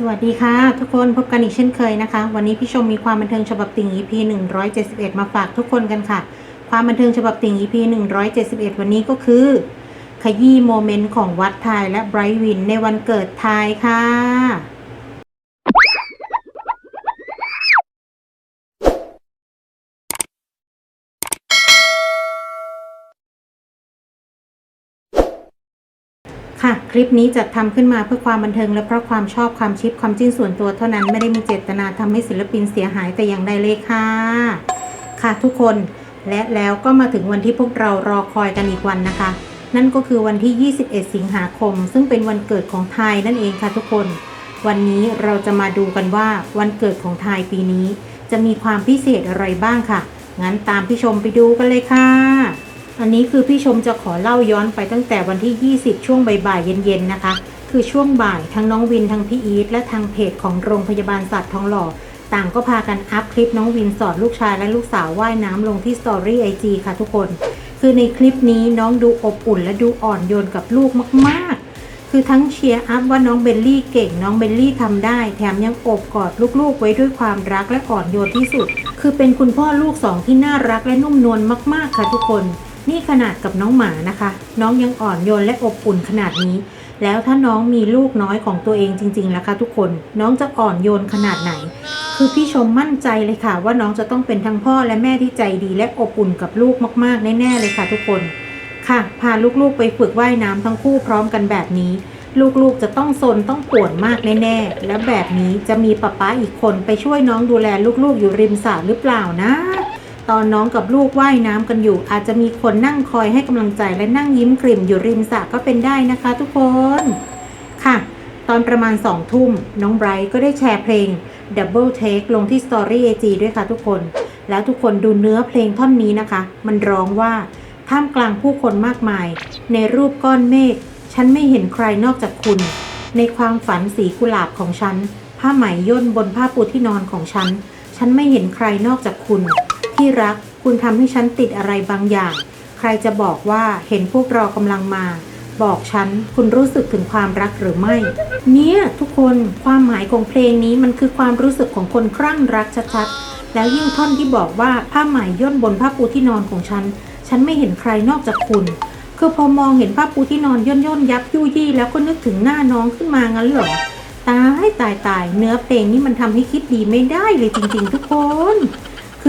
สวัสดีค่ะ ทุกคนพบกันอีกเช่นเคยนะคะ วันนี้พี่ชมมีความบันเทิงฉบับติ่ง EP 171 มาฝากทุกคนกันค่ะ ความบันเทิงฉบับติ่ง EP 171 วันนี้ก็คือ ขยี้โมเมนต์ของวัดไทยและไบรท์วินในวันเกิดไทยค่ะ ค่ะ คลิปนี้จัดทำขึ้นมาเพื่อความบันเทิงและเพราะความชอบความชิปความจิ้นส่วนตัวเท่านั้นไม่ได้มีเจตนาทำให้ศิลปินเสียหายแต่อย่างใดเลยค่ะ ค่ะทุกคนและแล้วก็มาถึงวันที่พวกเรารอคอยกันอีกวันนะคะ นั่นก็คือวันที่ 21 สิงหาคม ซึ่งเป็นวันเกิดของไทยนั่นเองค่ะทุกคน วันนี้เราจะมาดูกันว่าวันเกิดของไทยปีนี้ จะมีความพิเศษอะไรบ้างค่ะ งั้นตามพี่ชมไปดูกันเลยค่ะ อันนี้คือพี่ชมจะขอเล่าย้อนไปตั้งแต่วันที่ 20 ช่วงบ่ายๆเย็นๆนะคะ คือช่วงบ่ายทั้งน้องวินทั้งพี่อีทและทางเพจของโรงพยาบาลสัตว์ทองหล่อ ต่างก็พากันอัพคลิปน้องวินสอนลูกชายและลูกสาวว่ายน้ำลงที่สตอรี่ไอจีค่ะทุกคน คือในคลิปนี้น้องดูอบอุ่นและดูอ่อนโยนกับลูกมากๆ คือทั้งเชียร์อัพว่าน้องเบลลี่เก่งน้องเบลลี่ทำได้ แถมยังอบกอดลูกๆ ไว้ด้วยความรักและอ่อนโยนที่สุด คือเป็นคุณพ่อลูกสองที่น่ารักและนุ่มนวลมากๆค่ะทุกคน นี่ขนาดกับน้องหมานะคะ น้องยังอ่อนโยนและอบอุ่นขนาดนี้ แล้วถ้าน้องมีลูกน้อยของตัวเองจริงๆล่ะคะทุกคนน้องจะอ่อนโยนขนาดไหน คือพี่ชมมั่นใจเลยค่ะ ว่าน้องจะต้องเป็นทั้งพ่อและแม่ที่ใจดีและอบอุ่นกับลูกมากๆแน่ๆเลยค่ะ ทุกคนค่ะพาลูกๆไปฝึกว่ายน้ำทั้งคู่พร้อมกันแบบนี้ ลูกๆจะต้องซนต้องปวดมากแน่ๆและแบบนี้จะมีป๊าป๊าอีกคนไปช่วยน้องดูแลลูกๆอยู่ริมสระหรือเปล่านะ ตอนน้องกับลูกว่ายน้ำกันอยู่ อาจจะมีคนนั่งคอยให้กำลังใจและนั่งยิ้มกลิ่มอยู่ริมสระก็เป็นได้นะคะทุกคนค่ะ ตอนประมาณสองทุ่มน้องไบรท์ก็ได้แชร์เพลง Double Take ลงที่ Story AG ด้วยค่ะทุกคน แล้วทุกคนดูเนื้อเพลงท่อนนี้นะคะ มันร้องว่าท่ามกลางผู้คนมากมาย ในรูปก้อนเมฆฉันไม่เห็นใครนอกจากคุณ ในความฝันสีกุหลาบของฉัน ผ้าไหมย่นบนผ้าปูที่นอนของฉัน ฉันไม่เห็นใครนอกจากคุณ ที่รักคุณทำให้ฉันติดอะไรบางอย่าง ใครจะบอกว่าเห็นพวกเรากำลังมา บอกฉันคุณรู้สึกถึงความรักหรือไม่ เนี่ยทุกคนความหมายของเพลงนี้มันคือความรู้สึกของคนครั่งรักชัดๆแล้วยิ่งท่อนที่บอกว่าผ้าไหมย่นบนผ้าปูที่นอนของฉัน ฉันไม่เห็นใครนอกจากคุณคือพอมองเห็นผ้าปูที่นอนย่นย่นๆยับยุยี่แล้วก็นึกถึงหน้าน้องขึ้นมางั้นเหรอตายตายตายเนื้อเพลงนี้มันทำให้คิดดีไม่ได้เลยจริง ๆ ทุกคน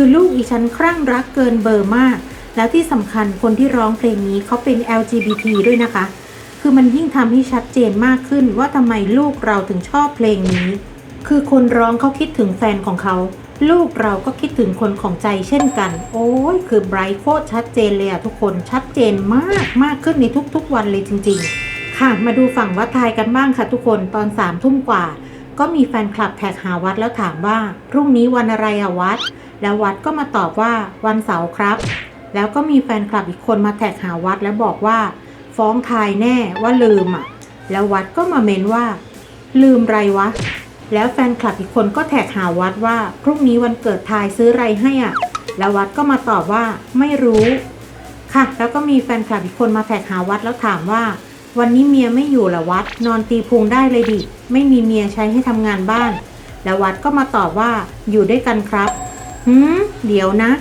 คือลูกอีฉันครั่งรักเกินเบอร์มาก แล้วที่สำคัญคนที่ร้องเพลงนี้เขาเป็น LGBT ด้วยนะคะ คือมันยิ่งทำให้ชัดเจนมากขึ้นว่าทำไมลูกเราถึงชอบเพลงนี้ คือคนร้องเขาคิดถึงแฟนของเขา ลูกเราก็คิดถึงคนของใจเช่นกัน โอ้ยคือไบรท์โคตรชัดเจนเลยอะทุกคนชัดเจนมากมากขึ้นในทุกๆวันเลยจริง ๆ ค่ะมาดูฝั่งวัดไทยกันบ้างค่ะทุกคนตอนสามทุ่มกว่าก็มีแฟนคลับแท็กหาวัดแล้วถามว่า พรุ่งนี้วันอะไรอะวัด แล้ววัดก็มาตอบว่าวันเสาร์ครับ แล้วก็มีแฟนคลับอีกคนมาแท็กหาวัดแล้วบอกว่า ฟ้องทายแน่ว่าลืมอะ แล้ววัดก็มาเมนว่า ลืมไรวะ แล้วแฟนคลับอีกคนก็แท็กหาวัดว่า พรุ่งนี้วันเกิดทายซื้อไรให้อะ แล้ววัดก็มาตอบว่าไม่รู้ ค่ะ แล้วก็มีแฟนคลับอีกคนมาแท็กหาวัดแล้วถามว่า วันนี้เมียไม่อยู่เหรอวัด นอนตีพุงได้เลยดิ ไม่มีเมียใช้ให้ทำงานบ้าน แล้ววัดก็มาตอบว่าอยู่ด้วยกันครับ หืมเดี๋ยวนะ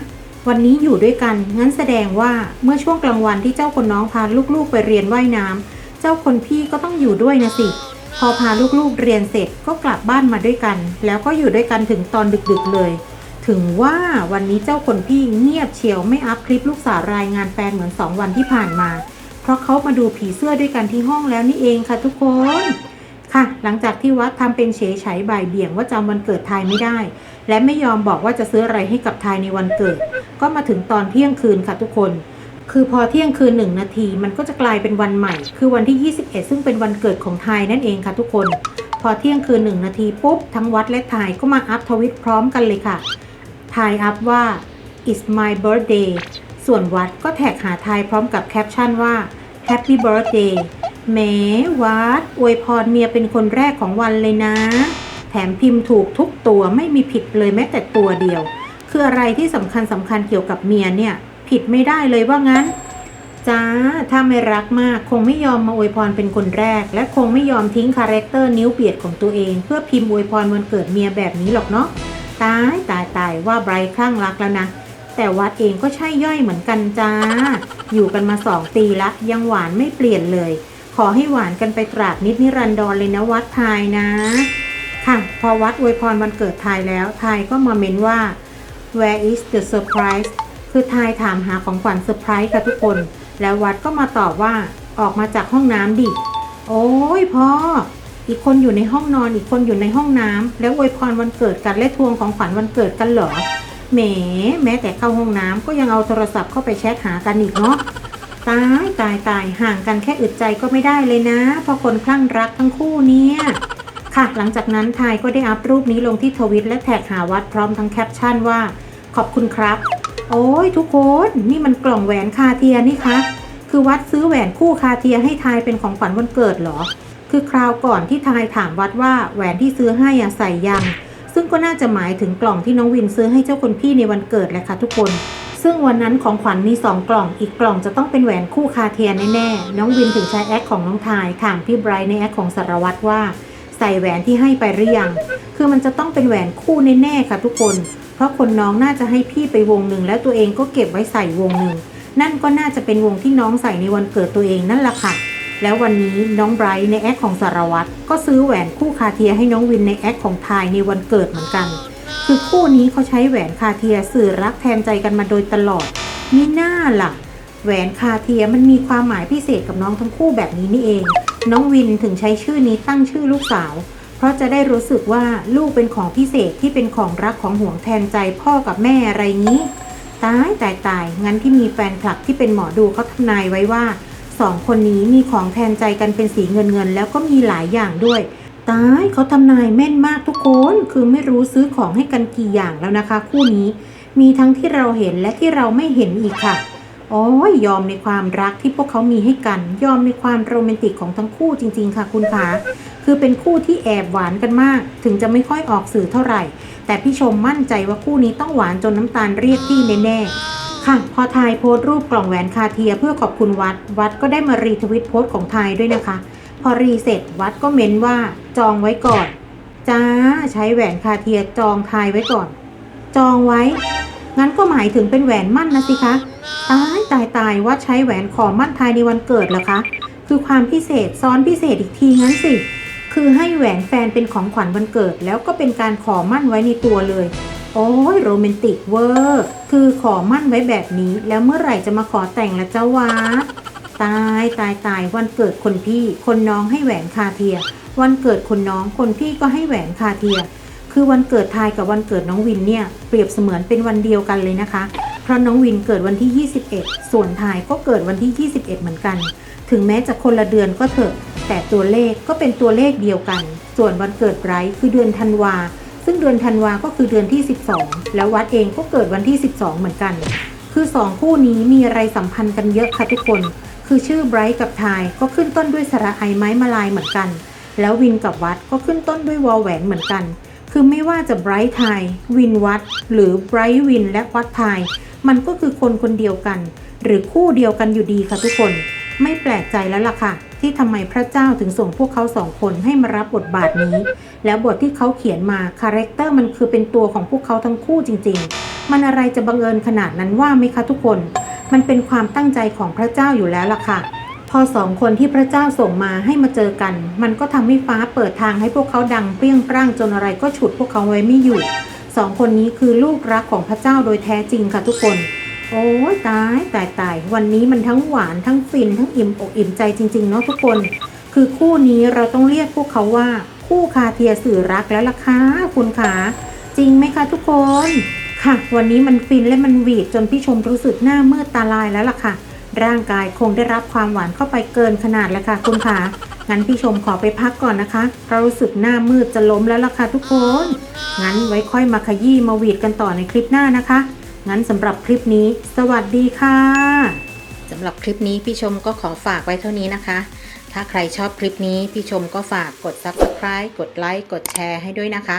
วันนี้อยู่ด้วยกัน งั้นแสดงว่าเมื่อช่วงกลางวันที่เจ้าคนน้องพาลูกๆไปเรียนว่ายน้ำเจ้าคนพี่ก็ต้องอยู่ด้วยนะสิ พอพาลูกๆเรียนเสร็จก็กลับบ้านมาด้วยกัน แล้วก็อยู่ด้วยกันถึงตอนดึกๆเลย ถึงว่าวันนี้เจ้าคนพี่เงียบเฉียวไม่อัพคลิปลูกสาวรายงานแฟนเหมือนสองวันที่ผ่านมา เพราะเขามาดูผีเสื้อด้วยกันที่ห้องแล้วนี่เองค่ะทุกคน ค่ะ หลังจากที่วัดทำเป็นเฉยไฉบ่ายเบี่ยงว่าจำวันเกิดทายไม่ได้ และไม่ยอมบอกว่าจะซื้ออะไรให้กับทายในวันเกิด ก็มาถึงตอนเที่ยงคืนค่ะทุกคน คือพอเที่ยงคืนหนึ่งนาทีมันก็จะกลายเป็นวันใหม่ คือวันที่ 21 ซึ่งเป็นวันเกิดของไทยนั่นเองค่ะทุกคน พอเที่ยงคืนหนึ่งนาทีปุ๊บทั้งวัดและไทยก็มาอัพทวิตพร้อมกันเลยค่ะไทยอัพว่า it's my birthday ส่วนวัดก็แท็กหาไทยพร้อมกับแคปชั่นว่า happy birthday แหมวัดอวยพรเมียเป็นคนแรกของวันเลยนะ แถมพิมพ์ถูกทุกตัวไม่มีผิดเลยแม้แต่ตัวเดียว คืออะไรที่สำคัญสำคัญเกี่ยวกับเมียเนี่ย ผิดไม่ได้เลยว่างั้นจจ้าถ้าไม่รักมากคงไม่ยอมมาอวยพรเป็นคนแรก และคงไม่ยอมทิ้งคาแรคเตอร์นิ้วเบียดของตัวเอง เพื่อพิมพ์อวยพรวันเกิดเมียแบบนี้หรอกเนาะตายตายตายว่าไบรท์คลั่งรักแล้วนะ แต่วัดเองก็ใช่ย่อยเหมือนกันจ้า อยู่กันมาสองปีละยังหวานไม่เปลี่ยนเลย ขอให้หวานกันไปตราบนิดนิรันดรเลยนะวัดทายนะ ค่ะ พอวัดอวยพรวันเกิดทายแล้วทายก็มาเมนว่า where is the surprise คือทายถามหาของขวัญเซอร์ไพรส์ค่ะทุกคน แล้ววัดก็มาตอบว่าออกมาจากห้องน้ำดิ โอ้ยพ่อ อีกคนอยู่ในห้องนอนอีกคนอยู่ในห้องน้ำแล้วอวยพรวันเกิดกันและทวงของขวัญวันเกิดกันเหรอแหมแม้แต่เข้าห้องน้ำก็ยังเอาโทรศัพท์เข้าไปแชทหากันอีกเนาะ ตายตายตายห่างกันแค่อึดใจก็ไม่ได้เลยนะ เพราะคนคลั่งรักทั้งคู่เนี่ย ค่ะ หลังจากนั้นทายก็ได้อัพรูปนี้ลงที่ทวิตและแท็กหาวัดพร้อมทั้งแคปชั่นว่า ขอบคุณครับ โอ้ยทุกคนนี่มันกล่องแหวนคาเทียนี่คะคือวัดซื้อแหวนคู่คาเทียให้ทายเป็นของขวัญวันเกิดเหรอ คือคราวก่อนที่ทายถามวัดว่าแหวนที่ซื้อให้อะใส่ยัง ซึ่งก็น่าจะหมายถึงกล่องที่น้องวินซื้อให้เจ้าคนพี่ในวันเกิดแหละค่ะทุกคน ซึ่งวันนั้นของขวัญมี 2 กล่อง อีกกล่องจะต้องเป็นแหวนคู่คาเทียแน่ๆ น้องวินถึงใช้แอคของน้องทายถามพี่ไบรท์ในแอคของสารวัตรว่า ใส่แหวนที่ให้ไปหรือยัง คือมันจะต้องเป็นแหวนคู่แน่ๆค่ะทุกคน เพราะคนน้องน่าจะให้พี่ไปวงหนึ่งแล้วตัวเองก็เก็บไว้ใส่วงหนึ่ง นั่นก็น่าจะเป็นวงที่น้องใส่ในวันเกิดตัวเองนั่นแหละค่ะ แล้ววันนี้น้องไบรท์ในแอคของสารวัตรก็ซื้อแหวนคู่คาเทียให้น้องวินในแอคของทายในวันเกิดเหมือนกัน คือคู่นี้เขาใช้แหวนคาเทียสื่อรักแทนใจกันมาโดยตลอดมิน่าล่ะ แหวนคาเทียมันมีความหมายพิเศษกับน้องทั้งคู่แบบนี้นี่เอง น้องวินถึงใช้ชื่อนี้ตั้งชื่อลูกสาว เพราะจะได้รู้สึกว่าลูกเป็นของพิเศษที่เป็นของรักของห่วงแทนใจพ่อกับแม่อะไรงี้ตายตายตายงั้นที่มีแฟนคลับที่เป็นหมอดูเขาทำนายไว้ว่าสองคนนี้มีของแทนใจกันเป็นสีเงินเงินๆแล้วก็มีหลายอย่างด้วย ตายเขาทำนายแม่นมากทุกคน คือไม่รู้ซื้อของให้กันกี่อย่างแล้วนะคะ คู่นี้มีทั้งที่เราเห็นและที่เราไม่เห็นอีกค่ะโอ้ยยอมในความรักที่พวกเขามีให้กัน ยอมในความโรแมนติกของทั้งคู่จริง ๆ ค่ะ คุณคะคือเป็นคู่ที่แอบหวานกันมาก ถึงจะไม่ค่อยออกสื่อเท่าไหร่ แต่พี่ชมมั่นใจว่าคู่นี้ต้องหวานจนน้ำตาลเรียกพี่แน่ๆค่ะ พอทายโพสต์รูปกล่องแหวนคาเทียเพื่อขอบคุณวัด วัดก็ได้มารีทวิตโพสต์ของทายด้วยนะคะ อรีเสร็จวัดก็เม้นว่าจองไว้ก่อน จ้าใช้แหวนคาเทียจองทายไว้ก่อน จองไว้ งั้นก็หมายถึงเป็นแหวนมั่นนะสิคะตายตายตายว่าใช้แหวนขอมั่นทายในวันเกิดเหรอคะ คือความพิเศษซ้อนพิเศษอีกทีงั้นสิ คือให้แหวนแฟนเป็นของขวัญวันเกิด แล้วก็เป็นการขอมั่นไว้ในตัวเลย โอ้ยโรแมนติกเวอร์ คือขอมั่นไว้แบบนี้ แล้วเมื่อไหร่จะมาขอแต่งละเจ้าวะ ตายตายตายวันเกิดคนพี่ คนน้องให้แหวนคาเทีย วันเกิดคนน้องคนพี่ก็ให้แหวนคาเทีย คือวันเกิดทายกับวันเกิดน้องวินเนี่ยเปรียบเสมือนเป็นวันเดียวกันเลยนะคะ เพราะน้องวินเกิดวันที่ 21 ส่วนทายก็เกิดวันที่ 21 เหมือนกัน ถึงแม้จะคนละเดือนก็เถอะ แต่ตัวเลขก็เป็นตัวเลขเดียวกัน ส่วนวันเกิดไรท์คือเดือนธันวาซึ่งเดือนธันวาก็คือเดือนที่ 12 แล้ววัดเองก็เกิดวันที่ 12 เหมือนกัน คือสองคู่นี้มีอะไรสัมพันธ์กันเยอะค่ะทุกคน คือชื่อไบรท์กับทายก็ขึ้นต้นด้วยสระไอไม้มาลายเหมือนกัน แล้ววินกับวัดก็ขึ้นต้นด้วยวอลแหวนเหมือนกัน คือไม่ว่าจะไบรท์ไทยวินวัด หรือไบรท์วินและวัดไทยมันก็คือคนคนเดียวกัน หรือคู่เดียวกันอยู่ดีค่ะทุกคน ไม่แปลกใจแล้วล่ะค่ะ ที่ทำไมพระเจ้าถึงส่งพวกเขาสองคนให้มารับบทบาทนี้ แล้วบทที่เขาเขียนมาคาแรคเตอร์มันคือเป็นตัวของพวกเขาทั้งคู่จริง ๆ มันอะไรจะบังเอิญขนาดนั้นว่าไหมคะทุกคน มันเป็นความตั้งใจของพระเจ้าอยู่แล้วล่ะค่ะ พอสองคนที่พระเจ้าส่งมาให้มาเจอกัน มันก็ทำให้ฟ้าเปิดทางให้พวกเขาดังเปรี้ยงปร้างจนอะไรก็ฉุดพวกเขาไว้ไม่อยู่สองคนนี้คือลูกรักของพระเจ้าโดยแท้จริงค่ะทุกคน โอ้ตายตายตายวันนี้มันทั้งหวานทั้งฟินทั้งอิ่มอกอิ่มใจจริงๆเนาะทุกคน คือคู่นี้เราต้องเรียกพวกเขาว่าคู่คาเทียสื่อรักแล้วล่ะค่ะคุณขาจริงไหมคะทุกคน ค่ะ วันนี้มันฟินและมันหวีดจนพี่ชมรู้สึกหน้ามืดตาลายแล้วล่ะค่ะ ร่างกายคงได้รับความหวานเข้าไปเกินขนาดแล้วค่ะ คุณขางั้นพี่ชมขอไปพักก่อนนะคะเพราะรู้สึกหน้ามืดจะล้มแล้วล่ะค่ะทุกคน งั้นไว้ค่อยมาขยี้มาหวีดกันต่อในคลิปหน้านะคะ งั้นสำหรับคลิปนี้ สวัสดีค่ะสำหรับคลิปนี้พี่ชมก็ขอฝากไว้เท่านี้นะคะ ถ้าใครชอบคลิปนี้พี่ชมก็ฝากกด subscribe กดไลค์กดแชร์ให้ด้วยนะคะ